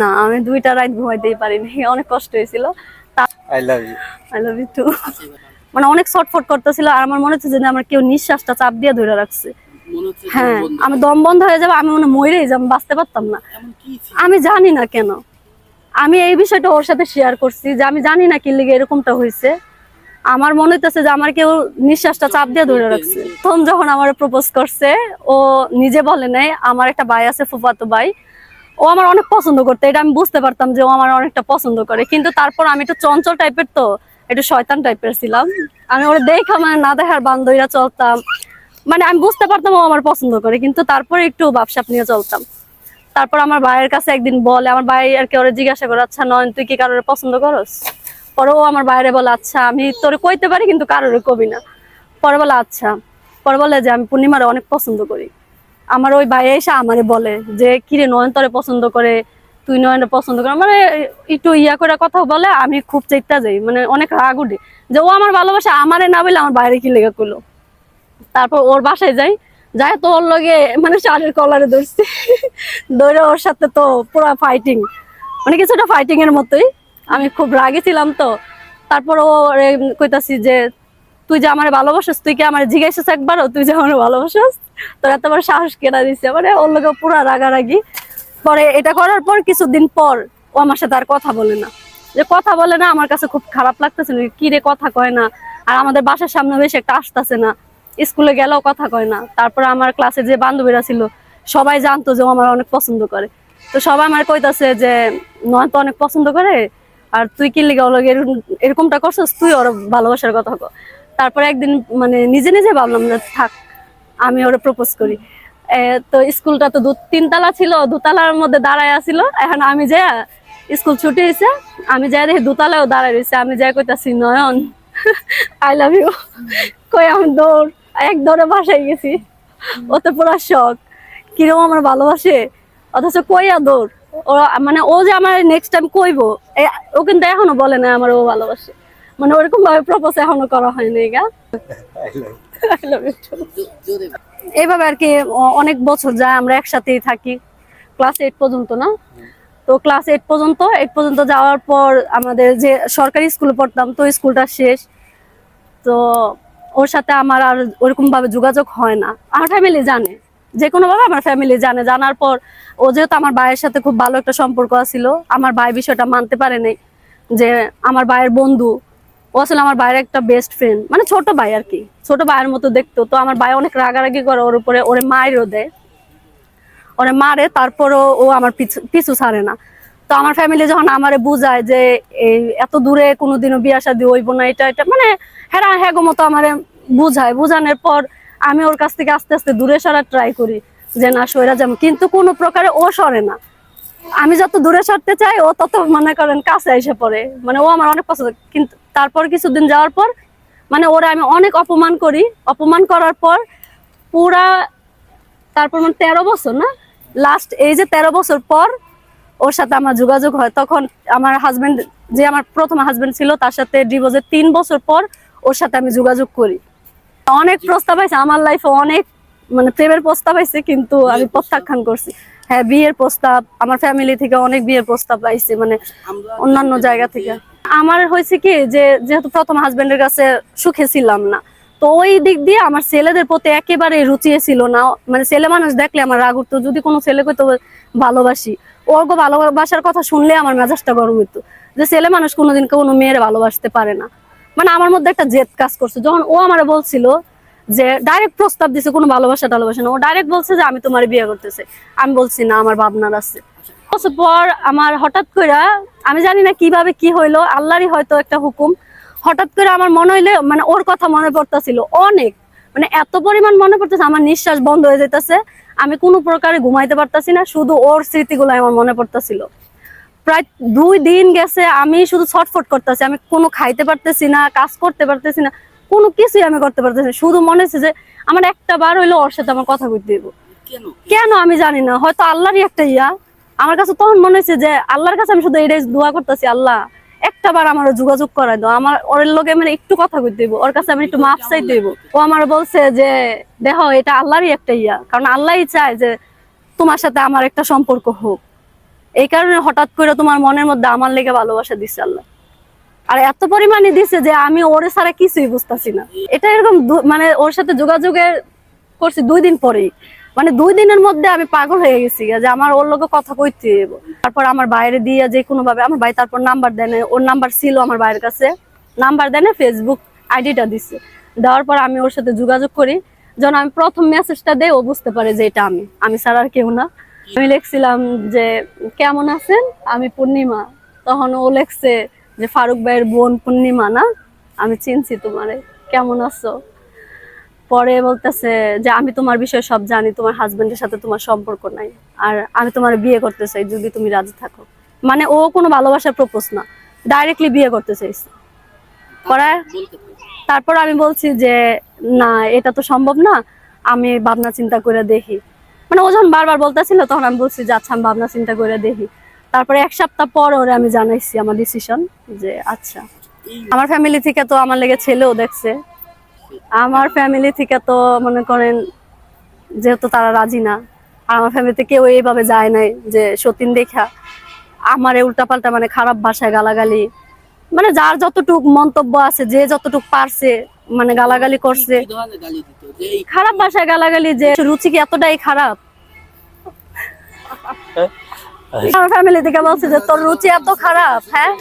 না আমি দুইটা রাত ঘুমাইতেই পারিনি অনেক কষ্ট হয়েছিল। I love you I love you too মানে অনেক ছটফট করতেছিল আর আমার মনে হচ্ছে যে আমার কেউ নিঃশ্বাসটা চাপ দিয়ে ধরে রাখছে। হ্যাঁ আমি দম বন্ধ হয়ে যাবে আমি মনে মরেই যাব বাঁচতে পারতাম না। এমন কি ছিল? আমি জানি না কেন। আমি এই বিষয়টা ওর সাথে শেয়ার করছি যে আমি জানি না কি লিগে এরকমটা হয়েছে। আমার মনে হইতেছে যে আমার কেউ নিঃশ্বাসটা চাপ দিয়ে ধরে রাখছে। প্রথম যখন আমার প্রপোজ করছে ও নিজে বলে নাই আমার একটা ভাই আছে ফুফাতো ভাই। ও আমার অনেক পছন্দ করতো, এটা আমি বুঝতে পারতাম যে ও আমার অনেকটা পছন্দ করে। কিন্তু তারপর আমি একটু চঞ্চল টাইপের তো, একটু শয়তান টাইপের ছিলাম। আমি ওরা দেখা মানে না দেখার বান্ধবীরা চলতাম। মানে আমি বুঝতে পারতাম ও আমার পছন্দ করে, কিন্তু তারপরে একটু ব্যবসাপ নিয়ে চলতাম। তারপর আমার ভাইয়ের কাছে একদিন বলে, আমার ভাই আর কি ওরা জিজ্ঞাসা করে আচ্ছা নয়ন, তুই কি কারোর পছন্দ করস? পরে ও আমার বাইরে বলে আচ্ছা আমি তোরে কইতে পারি, কিন্তু কারোর কবি না। পরে বলে আচ্ছা। পরে বলে যে, আমি পূর্ণিমারে অনেক পছন্দ করি। আমার ওই ভাই এসে আমারে বলে যে, কিরে নয়ন, তোরে পছন্দ করে, তুই নয়নের পছন্দ করে। মানে একটু ইয়া করে কথা বলে, আমি খুব চেষ্টা যাই মানে অনেক রাগ উঠি। যে, ও আমার ভালোবাসা, আমারে না বলে আমার বাইরে কি লেগে করল? তারপর ওর বাসায় যাই। যাই তো ওর লগে মানে শাড়ির কলারে ধরছি। ধরে ওর সাথে তো পুরো ফাইটিং মানে কিছুটা ফাইটিং এর মতোই। আমি খুব রাগে ছিলাম তো। তারপর ও কইতাছি যে তুই যে আমার ভালোবাসিস, তুই কি আমার জিজ্ঞাসিস একবারও? তুই যে আমার ভালোবাসিস? তোর এতবার সাহস কেনা দিচ্ছে মানে ওর লোকে পুরা রাগারাগি। পরে এটা করার পর কিছুদিন পর ও আমার সাথে আর কথা বলে না। যে কথা বলে না, আমার কাছে খুব খারাপ লাগতেছে। না কি রে কথা কয় না? আর আমাদের বাসার সামনে বেশি একটা আসতেছে না। স্কুলে গেলেও কথা কয় না। তারপরে আমার ক্লাসে যে বান্ধবীরা ছিল, সবাই জানতো যে ও আমার অনেক পছন্দ করে। তো সবাই আমার কইতাছে যে নয় তো অনেক পছন্দ করে। আর তুই কি লিগে ওর এরকমটা করছিস? তুই ওর ভালোবাসার কথা তারপরে একদিন মানে নিজে নিজে ভাবলাম যে থাক, আমি ওরা প্রপোজ করি। তো স্কুলটা তো দু, তিনতলা ছিল, দুতলার মধ্যে দাঁড়ায় আছিল। এখন আমি যে স্কুল ছুটি হয়েছে আমি যাই দেখি দুতলায়ও দাঁড়ায় রয়েছে আমি যাই কইতাছি, নয়ন আই লাভ ইউ কই আমি দৌড়, এক দৌড়ে বাসায় গেছি। ও তো পুরো শখ কীরকম আমার ভালোবাসে। অথচ কইয়া দৌড়? ও মানে ও যে আমার নেক্সট টাইম কইবো ও কিন্তু এখনও বলে না আমার ও ভালোবাসে। মানে ওরকম ভাবে প্রপোজ এখনও করা হয়নি গা? এইভাবে আর কি অনেক বছর যায় আমরা একসাথেই থাকি। ক্লাস এইট পর্যন্ত না? তো ক্লাস এইট পর্যন্ত এইট পর্যন্ত যাওয়ার পর আমাদের যে সরকারি স্কুলে পড়তাম তো স্কুলটা শেষ। তো ওর সাথে আমার আর ওরকম ভাবে যোগাযোগ হয় না। আমার ফ্যামিলি জানে। যে কোনো ভাবে আমার ফ্যামিলি জানে। জানার পর ও যেহেতু আমার ভাইয়ের সাথে খুব ভালো একটা সম্পর্ক ছিল আমার ভাই বিষয়টা মানতে পারে নাই যে আমার ভাইয়ের বন্ধু ও আসলে আমার ভাইয়ের একটা বেস্ট ফ্রেন্ড মানে ছোট ভাই আর কি। ছোট ভাইয়ের মতো দেখতো, তো আমার ভাই অনেক রাগারাগি করে ওর উপরে, ওরে মায়েরও দেয়। ওরে মারে, তারপরও ও আমার পিছু পিছু ছাড়ে না। তো আমার ফ্যামিলি যখন আমারে বুঝায় যে এই এত দূরে কোনোদিনও বিয়া শাদি হইব না, এটা এটা মানে হ্যাঁ হ্যাগো মতো আমারে বুঝায়। বুঝানোর পর আমি ওর কাছ থেকে আস্তে আস্তে দূরে সরার ট্রাই করি যে না, সইরা যাব। কিন্তু কোনো প্রকারে ও সরে না। আমি যত দূরে সরতে চাই, ও তত মনে করেন কাছে এসে পড়ে। মানে ও আমার অনেক পছন্দ। কিন্তু তারপর কিছুদিন যাওয়ার পর মানে ওরা আমি অনেক অপমান করি। অপমান করার পর পুরা, তারপর মানে তেরো বছর না? লাস্ট এই যে তেরো বছর পর ওর সাথে আমার যোগাযোগ হয়। তখন আমার হাজবেন্ড যে আমার প্রথম হাজবেন্ড ছিল, তার সাথে ডিভোর্সের তিন বছর পর ওর সাথে আমি যোগাযোগ করি। অনেক প্রস্তাব আছে। আমার লাইফে অনেক মানে প্রেমের প্রস্তাব আছে কিন্তু আমি প্রত্যাখ্যান করছি। হ্যাঁ বিয়ের প্রস্তাব আমার ফ্যামিলি থেকে অনেক বিয়ের প্রস্তাব আইছে মানে অন্যান্য জায়গা থেকে। আমার হয়েছে কি যে যেহেতু প্রথম হাজবেন্ডের কাছে সুখে ছিলাম না তো ওই দিক দিয়ে আমার ছেলেদের প্রতি একেবারে রুচি ছিল না। মানে ছেলে মানুষ দেখলে আমার রাগ উঠতো যদি কোনো ছেলেকে তো ভালোবাসি ওর গো ভালোবাসার কথা শুনলে আমার মেজাজটা গরম হইতো। যে ছেলে মানুষ কোনোদিন কোনো মেয়ের ভালোবাসতে পারে না। মানে আমার মধ্যে একটা জেদ কাজ করছে। যখন ও আমার বলছিল যে ডাইরেক্ট প্রস্তাব দিছে, কোনো ভালোবাসা টালোবাসা না ও ডাইরেক্ট বলছে যে, আমি তোমার বিয়ে করতেছে। আমি বলছি, না, আমার ভাবনার আছে। বছর পর আমার হঠাৎ করে আমি জানি না কীভাবে কি হইল, আল্লাহরই হয়তো একটা হুকুম। হঠাৎ করে আমার মনে হইলে মানে ওর কথা মনে পড়তেছিল অনেক। মানে এত পরিমাণ মনে পড়তেছে, আমার নিঃশ্বাস বন্ধ হয়ে যেতেছে আমি কোনো প্রকারে ঘুমাইতে পারতাছি না, শুধু ওর স্মৃতিগুলো আমার মনে পড়তেছিল। প্রায় দুই দিন গেছে, আমি শুধু ছটফট করতেছি। আমি কোনো খাইতে পারতেছি না, কাজ করতে পারতেছি না। কোনো কিছুই আমি করতে পারতেছি শুধু মনে হচ্ছে যে আমার একটা বার হইল ওর সাথে আমার কথা কইতে দেবো কেন? কেন আমি জানি না। হয়তো আল্লাহরই একটা ইয়া। আমার কাছে তখন মনে হয়েছে যে আল্লাহর কাছে আমি শুধু এটাই দোয়া করতেছি আল্লাহ একটা বার আমার যোগাযোগ করাই দাও। আমার ওর লোকে মানে একটু কথা কইতে দেবো ওর কাছে আমি একটু মাপ চাই দেবো ও আমার বলছে যে দেখো এটা আল্লাহরই একটা ইয়া। কারণ আল্লাহই চায় যে তোমার সাথে আমার একটা সম্পর্ক হোক। এই কারণে হঠাৎ করে তোমার মনের মধ্যে আমার লেগে ভালোবাসা দিচ্ছে আল্লাহ। আর এত পরিমাণে দিছে যে আমি ওরে ছাড়া কিছুই বুঝতেছি না। এটা এরকম মানে ওর সাথে যোগাযোগের করছি দুই দিন পরেই। মানে দুই দিনের মধ্যে আমি পাগল হয়ে গেছি যে আমার ওর লোকে কথা কইতে তারপর আমার বাইরে দিয়ে যে কোনো ভাবে আমার ভাই তারপর নাম্বার দেয় না, ওর নাম্বার ছিল আমার ভাইয়ের কাছে। নাম্বার দেয় ফেসবুক আইডিটা দিছে। দেওয়ার পর আমি ওর সাথে যোগাযোগ করি। যখন আমি প্রথম মেসেজটা দেই ও বুঝতে পারে যে এটা আমি। আমি ছাড়া আর কেউ না। আমি লিখছিলাম যে কেমন আছেন? আমি পূর্ণিমা। তখন ও লেখছে যে ফারুক ভাইয়ের বোন পূর্ণিমা না? আমি চিনছি তোমারে। কেমন আছো? পরে বলতেছে যে আমি তোমার বিষয়ে সব জানি, তোমার হাজবেন্ডের সাথে তোমার সম্পর্ক নাই। আর আমি তোমার বিয়ে করতে চাই, যদি তুমি রাজি থাকো। মানে ও কোনো ভালোবাসার প্রপোজ না ডাইরেক্টলি বিয়ে করতে চাইছে। পরে তারপর আমি বলছি যে, না, এটা তো সম্ভব না, আমি ভাবনা চিন্তা করে দেখি। মানে ও যখন বারবার বলতেছিল, তখন আমি বলছি যে আচ্ছা আমি ভাবনা চিন্তা করে দেখি। তারপরে এক সপ্তাহ পর ওরে আমি জানাইছি আমার ডিসিশন যে আচ্ছা আমার ফ্যামিলি থেকে তো আমার লেগে ছেলেও দেখছে। আমার ফ্যামিলি থেকে তো মনে করেন যেহেতু তারা রাজি না, আর আমার ফ্যামিলিতে কেউ এইভাবে যায় নাই যে সতীন দেখা। আমারে উল্টাপাল্টা মানে খারাপ ভাষায় গালাগালি মানে যার যতটুক মন্তব্য আছে, যে যতটুক পারছে মানে গালাগালি করছে। খারাপ ভাষায় গালাগালি যে, রুচি কি এতটাই খারাপ? আমার ফ্যামিলি থেকে বলছে যে তোর রুচি এত খারাপ হ্যাঁ?